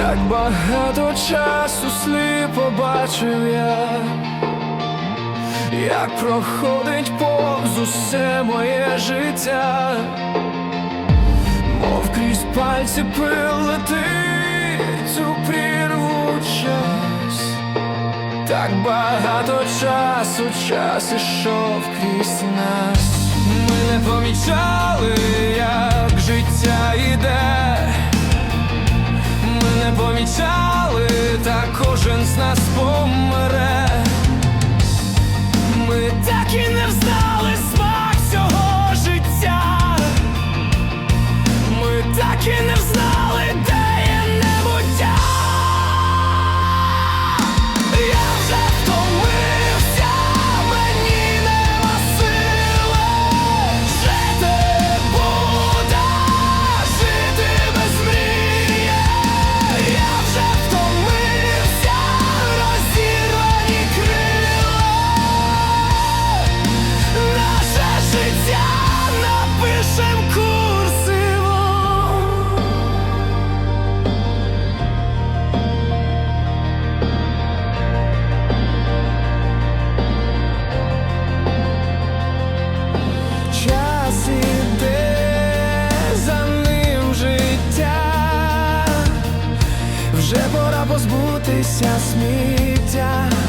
Так багато часу сліп побачив я, як проходить повз усе моє життя, мов крізь пальці пил цю у прірву час, так багато часу, час ішов крізь нас. Ми не помічали, як життя йде. кожен з нас помилує. Тися сміття.